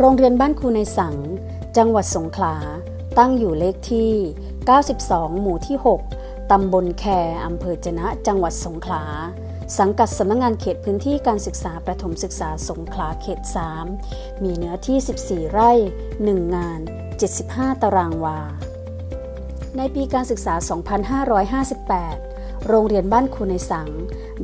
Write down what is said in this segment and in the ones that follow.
โรงเรียนบ้านครูในสัง จังหวัดสงขลา ตั้งอยู่เลขที่ 92 หมู่ที่ 6 ตำบลแคอำเภอจนะ จังหวัดสงขลา สังกัดสำนักงานเขตพื้นที่การศึกษาประถมศึกษาสงขลาเขต 3 มีเนื้อที่ 14 ไร่ 1 งาน 75 ตารางวา ในปีการศึกษา 2558 โรงเรียนบ้านครูในสัง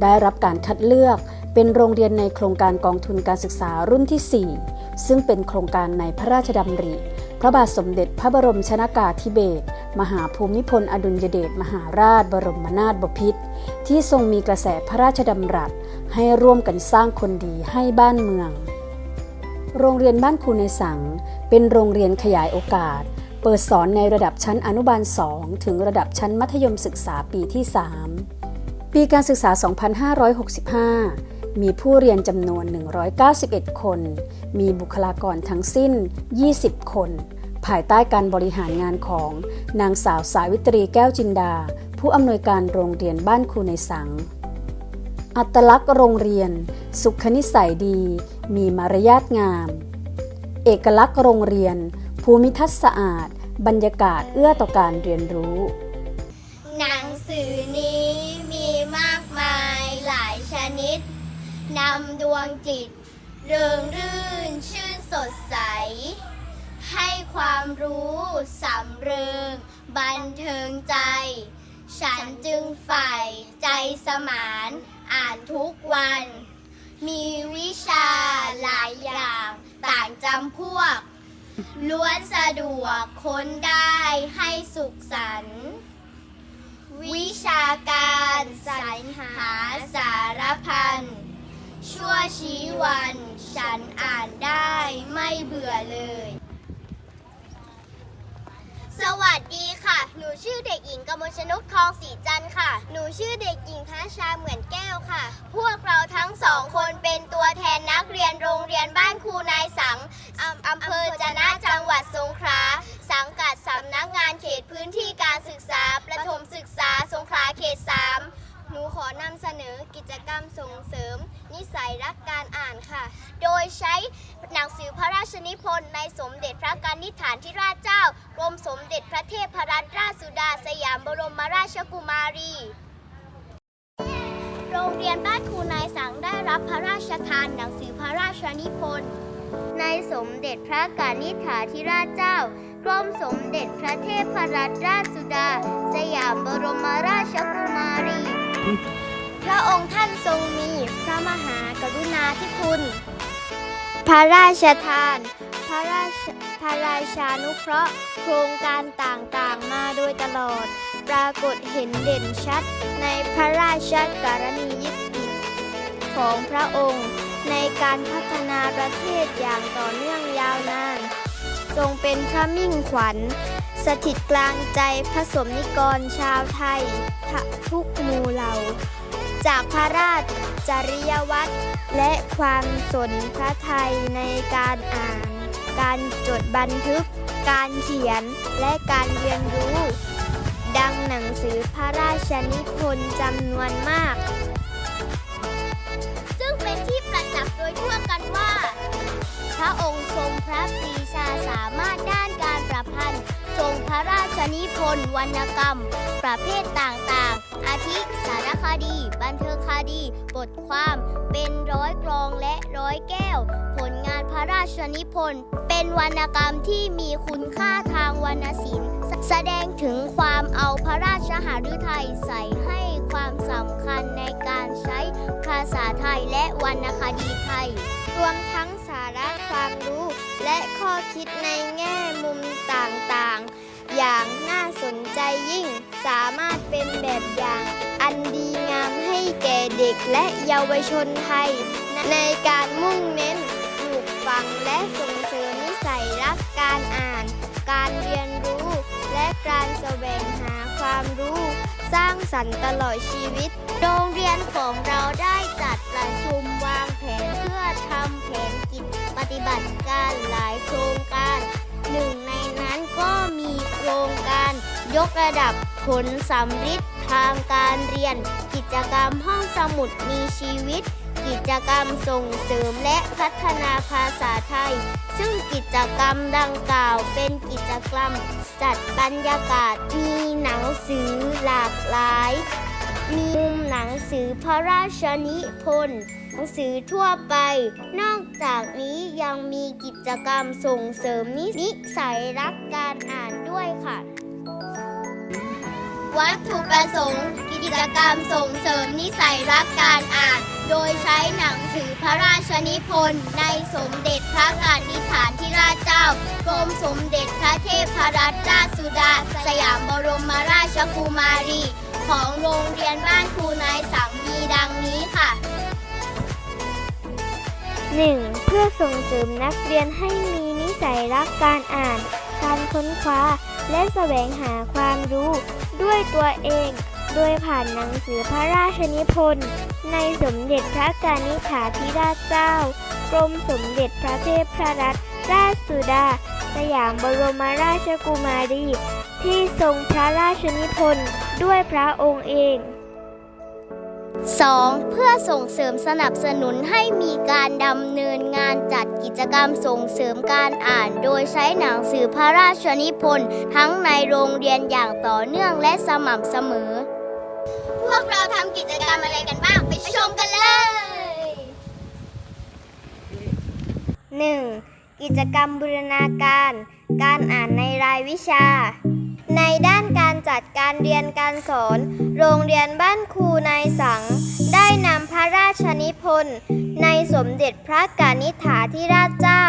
ได้รับการคัดเลือกเป็นโรงเรียนในโครงการกองทุนการศึกษารุ่นที่ 4 ซึ่งเป็นโครงการในพระราชดำริ พระบาทสมเด็จพระบรมชนากาธิเบศรมหาภูมิพลอดุลยเดชมหาราชบรมนาถบพิตรที่ทรงมีกระแสพระราชดำรัส ให้ร่วมกันสร้างคนดีให้บ้านเมือง โรงเรียนบ้านครูในสัง เป็นโรงเรียนขยายโอกาส เปิดสอนในระดับชั้นอนุบาล 2 ถึงระดับชั้นมัธยมศึกษาปีที่ 3 ปีการศึกษา 2565 มีผู้เรียนจำนวน 191 คน มีบุคลากรทั้งสิ้น 20 คน ภายใต้การบริหารงานของนางสาวสาวิตรีแก้วจินดา ผู้อำนวยการโรงเรียนบ้านครูในสัง อัตลักษณ์โรงเรียน สุขนิสัยดี มีมารยาทงาม เอกลักษณ์โรงเรียน ภูมิทัศน์สะอาด บรรยากาศเอื้อต่อการเรียนรู้ำดวงจิต เริงรื่นชื่นสดใส ให้ความรู้สำเริง บันเทิงใจ ฉันจึงใฝ่ใจสมานอ่านทุกวัน มีวิชาหลายอย่างต่างจำพวก ล้วนสะดวกค้นได้ให้สุขสันต์วิชาการสรรหาสารพัน ชั่วชีวัน ฉันอ่านได้ไม่เบื่อเลย สวัสดีค่ะ หนูชื่อเด็กหญิงกมลชนกทองสีจันทร์ค่ะ หนูชื่อเด็กหญิงธนชาเหมือนแก้วค่ะ พวกเราทั้งสองคนเป็นตัวแทนนักเรียนโรงเรียนบ้านครูนายสังอำอำเภอจะนะจังหวัดสงขลา สังกัดสำนักงานเขตพื้นที่การศึกษา ประถมศึกษาสงขลาเขต3 หนูขอนำเสนอกิจกรรมส่งเสริม นิสัยรักการอ่านค่ะ โดยใช้หนังสือพระราชนิพนธ์ในสมเด็จพระกนิษฐานธิราชเจ้ากรมสมเด็จพระเทพรัตนราชสุดาสยามบรมราชกุมารี โรงเรียนบ้านครูนายสังได้รับพระราชทานหนังสือพระราชนิพนธ์ในสมเด็จพระกนิษฐาธิราชเจ้ากรมสมเด็จพระเทพรัตนราชสุดา สยามบรมราชกุมารี พระองค์ท่านทรงมีพระมหากรุณาธิคุณ พระราชทาน พระราชพระราชานุเคราะห์ โครงการต่างๆมาโดยตลอด ปรากฏเห็นเด่นชัดในพระราชกรณียกิจของพระองค์ในการพัฒนาประเทศอย่างต่อเนื่องยาวนานทรงเป็นพระมิ่งขวัญ สถิตกลางใจพระสมนิกรชาวไทยทุกหมู่เหล่า จากพระราชจริยวัตรและความสนพระไทยในการอ่าน การจดบันทึก การเขียนและการเรียนรู้ ดังหนังสือพระราชนิพนธ์จำนวนมาก ซึ่งเป็นที่ประจักษ์โดยทั่วกันว่า ระองค์ทรงพระปรีชาสามารถด้านการประพันธ์ ทรงพระราชนิพนธ์วรรณกรรม ประเภทต่างๆ อาทิสารคดี บันเทิงคดี บทความ เป็นร้อยกรองและร้อยแก้ว ผลงานพระราชนิพนธ์ เป็นวรรณกรรมที่มีคุณค่าทางวรรณศิลป์ แสดงถึงความเอาพระราชหฤทัยใส่ให้ความสำคัญในการใช้ภาษาไทยและวรรณคดีไทย รวมทั้ง ระความรู้ และข้อคิดในแง่มุมต่างๆ อย่างน่าสนใจยิ่ง สามารถเป็นแบบอย่าง อันดีงามให้แก่เด็กและเยาวชนไทย ในการมุ่งเน้นปลูกฝังและส่งเสริมนิสัยรักการอ่าน การเรียนรู้ และการแสวงหาความรู้ สร้างสรรค์ตลอดชีวิต โรงเรียนของเราได้จัดประชุมวางแผนเพื่อ ฏิบัติการหลายโครงการ หนึ่งในนั้นก็มีโครงการยกระดับผลสำฤทธิ์ทางการเรียน กิจกรรมห้องสมุดมีชีวิต กิจกรรมส่งเสริมและพัฒนาภาษาไทย ซึ่งกิจกรรมดังกล่าวเป็นกิจกรรม จัดบรรยากาศมีหนังสือหลากหลาย มีมุมหนังสือพระราชนิพนธ์ หนังสือทั่วไป นอกจากนี้ยังมีกิจกรรมส่งเสริมนินิสัยรักการอ่านด้วยค่ะ วัตถุประสงค์ กิจกรรมส่งเสริมนิสัยรักการอ่าน โดยใช้หนังสือพระราชนิพนธ์ในสมเด็จพระกนิษฐานธิราชเจ้ากรมสมเด็จพระเทพรัตนราชสุดา สยามบรมราชกุมารี ของโรงเรียนบ้านครูนายสังมีดังนี้ค่ะ 1. เพื่อส่งเสริมนักเรียนให้มีนิสัยรักการอ่าน การค้นคว้า และแสวงหาความรู้ ด้วยตัวเอง โดยผ่านหนังสือพระราชนิพนธ์ ในสมเด็จพระกนิษฐาธิราชเจ้ากรมสมเด็จพระเทพพรัตนราชสุดา สยามบรมราชกุมารี ที่ทรงพระราชนิพนธ์ด้วยพระองค์เอง 2. เพื่อส่งเสริมสนับสนุนให้มีการดำเนินงานจัดกิจกรรมส่งเสริมการอ่าน โดยใช้หนังสือพระราชนิพนธ์ทั้งในโรงเรียนอย่างต่อเนื่องและสม่ำเสมอ พวกเราทำกิจกรรมอะไรกันบ้าง ไปชมกันเลย 1. กิจกรรมบูรณาการ การอ่านในรายวิชา ในด้าน จัดการเรียนการสอน โรงเรียนบ้านครูนายสัง ได้นำพระราชนิพนธ์ในสมเด็จพระกนิษฐาธิราชเจ้า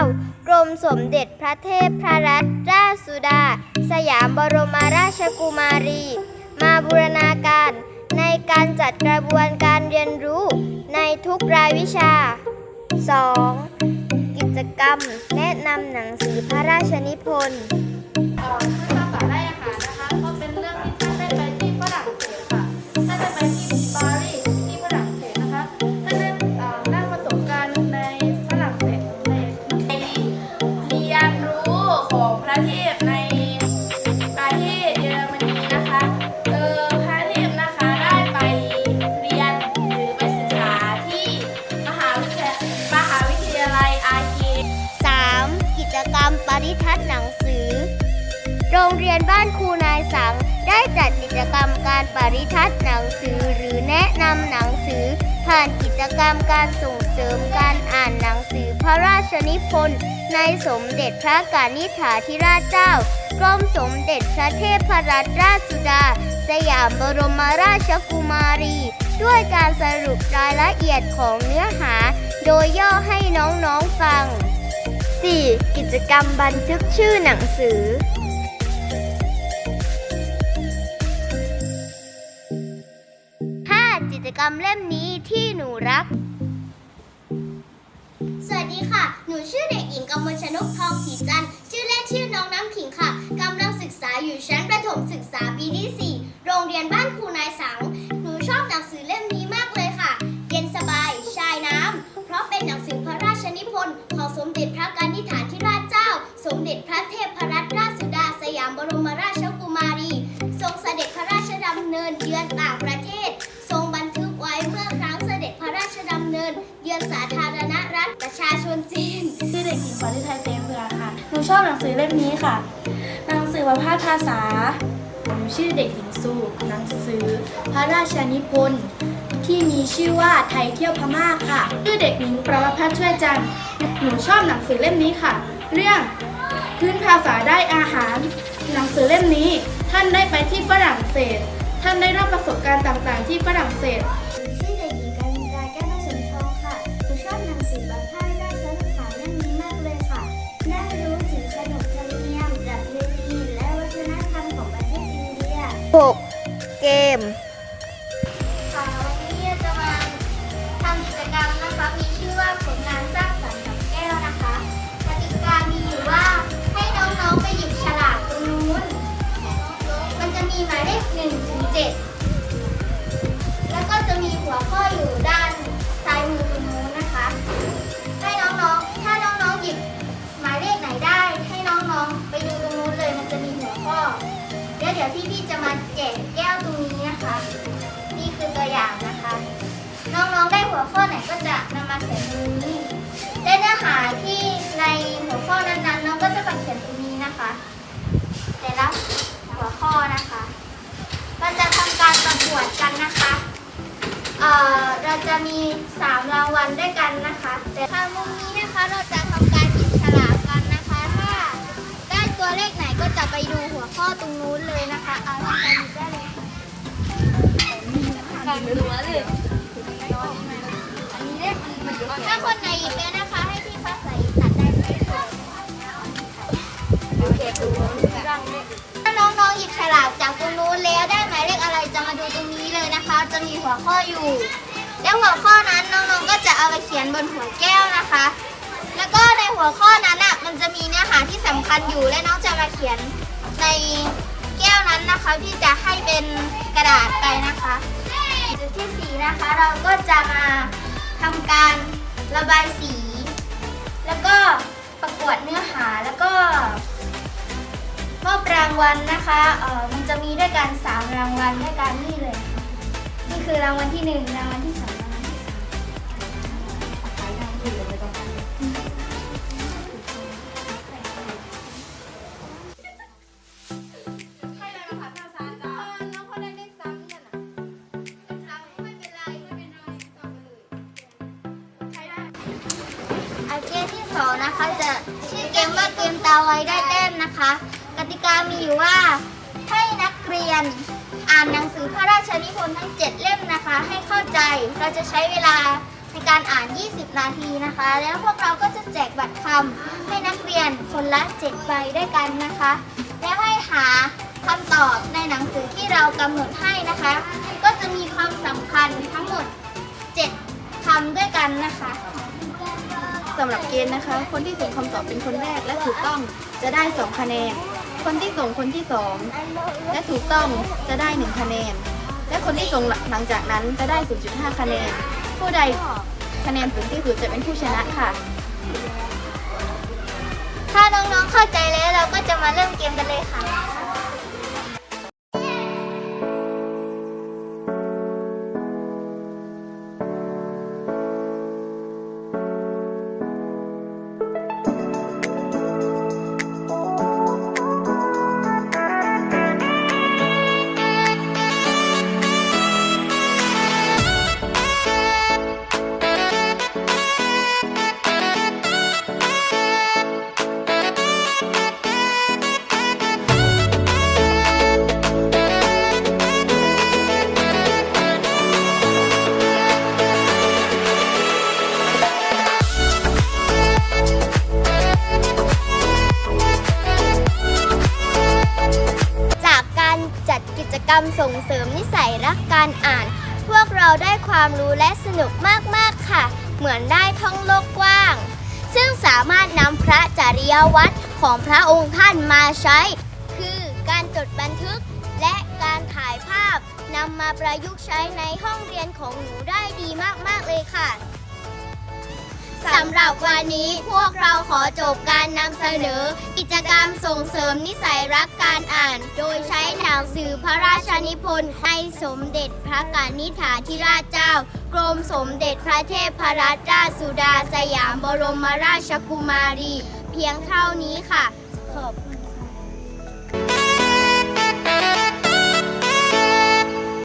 กรมสมเด็จพระเทพพระรัตนราชสุดา สยามบรมราชกุมารี มาบูรณาการ ในการจัดกระบวนการเรียนรู้ในทุกรายวิชา 2. กิจกรรมแนะนำหนังสือพระราชนิพนธ์ นบ้านครูนายสัง ได้จัดกิจกรรมการปริทัศน์หนังสือหรือแนะนำหนังสือ ผ่านกิจกรรมการส่งเสริมการอ่านหนังสือพระราชนิพนธ์ในสมเด็จพระกนิษฐาธิราชเจ้ากรมสมเด็จพระเทพรัตนราชสุดา สยามบรมราชกุมารี ด้วยการสรุปรายละเอียดของเนื้อหา โดยย่อให้น้องๆฟัง 4. กิจกรรมบันทึกชื่อหนังสือ กรรมเล่มนี้ที่หนูรัก สวัสดีค่ะ หนูชื่อเด็กหญิงกมลชนกทองศรีจันทร์ชื่อเล่นชื่อน้องน้ำขิงค่ะกำลังศึกษาอยู่ชั้นประถมศึกษาปีที่ 4 โรงเรียนบ้านครูนายสัง หนูชอบหนังสือเล่มนี้มากเลยค่ะ เย็นสบาย ชายน้ำ เพราะเป็นหนังสือพระราชนิพนธ์ของสมเด็จพระกนิษฐาธิราชเจ้า สมเด็จพระเทพรัตน ชอบหนังสือเล่มนี้ค่ะ หนังสือประพาสภาษา ผมชื่อเด็กหญิงสุหนังสือ พระราชนิพนธ์ที่มีชื่อว่าไทยเที่ยวพม่าค่ะ ชื่อเด็กหญิงประพัฒช่วยจันหนูชอบหนังสือเล่มนี้ค่ะ เรื่องพื้นภาษาได้อาหาร หนังสือเล่มนี้ ท่านได้ไปที่ฝรั่งเศส ท่านได้รับประสบการณ์ต่างๆ ที่ฝรั่งเศส 6. เกม เราจะมี 3 รางวัลด้วยกันนะคะ แต่ทางมุมนี้นะคะเราจะทำการหยิบฉลากกันนะคะ ถ้าได้ตัวเลขไหนก็จะไปดูหัวข้อตรงนู้นเลยนะคะเอาทำการหยิบได้เลยค่ะถ้าคนไหนหยิบแล้วนะคะ ให้พี่ฟ้าใสตัดได้เลยค่ะถ้าน้องๆหยิบฉลากจากตรงนู้นแล้วได้หมายเลขอะไรจะมาดูตรงนี้เลยนะคะ จะมีหัวข้ออยู่ แล้วหัวข้อนั้นน้องๆก็จะเอาไปเขียนบนหัวแก้วนะคะ แล้วก็ในหัวข้อนั้นอะมันจะมีเนื้อหาที่สำคัญอยู่และน้องจะมาเขียนในแก้วนั้นนะคะที่จะให้เป็นกระดาษไปนะคะจุดที่สี่นะคะเราก็จะมาทำการระบายสี แล้วก็ประกวดเนื้อหาแล้วก็มอบรางวัลนะคะเออมันจะมีด้วยกันสามรางวัลด้วยกันนี่เลย นี่คือรางวัลที่หนึ่งรางวัลที่ อาเลยไม่ต้องทำเกมที่สองนะคะจะชื่อเกมว่าเกมตาไว้ได้แต้มนะคะ กติกามีอยู่ว่าให้นักเรียนอ่านหนังสือพระราชนิพนธ์ทั้ง 7 เล่มนะคะ ให้เข้าใจเราจะใช้เวลา การอ่าน 20 นาทีนะคะ แล้วพวกเราก็จะแจกบัตรคำให้นักเรียนคนละ 7 ใบด้วยกันนะคะ แล้วให้หาคำตอบในหนังสือที่เรากำหนดให้นะคะ ก็จะมีความสำคัญทั้งหมด 7คำด้วยกันนะคะสำหรับเกณฑ์นะคะ คนที่ส่งคำตอบเป็นคนแรกและถูกต้องจะได้ 2 คะแนน คนที่ส่งคนที่ 2 และถูกต้องจะได้ 1 คะแนน และคนที่ส่งหลังจากนั้นจะได้ 0.5 คะแนน ผู้ใด คะแนนสูงที่สุดจะเป็นผู้ชนะค่ะ ถ้าน้องๆเข้าใจแล้วเราก็จะมาเริ่มเกมกันเลยค่ะ รรมส่งเสริมนิสัยรักการอ่าน พวกเราได้ความรู้และสนุกมาก ๆ ค่ะ เหมือนได้ท่องโลกกว้าง ซึ่งสามารถนำพระจริยวัตรของพระองค์ท่านมาใช้ คือการจดบันทึกและการถ่ายภาพนำมาประยุกต์ใช้ในห้องเรียนของหนูได้ดีมาก ๆ เลยค่ะ สำหรับวันนี้พวกเราขอจบการนำเสนอ กิจกรรมส่งเสริมนิสัยรักการอ่าน โดยใช้หนังสือพระราชนิพนธ์ในสมเด็จพระกนิษฐาธิราชเจ้า กรมสมเด็จพระเทพรัตนราชสุดาสยามบรมราชกุมารี เพียงเท่านี้ค่ะ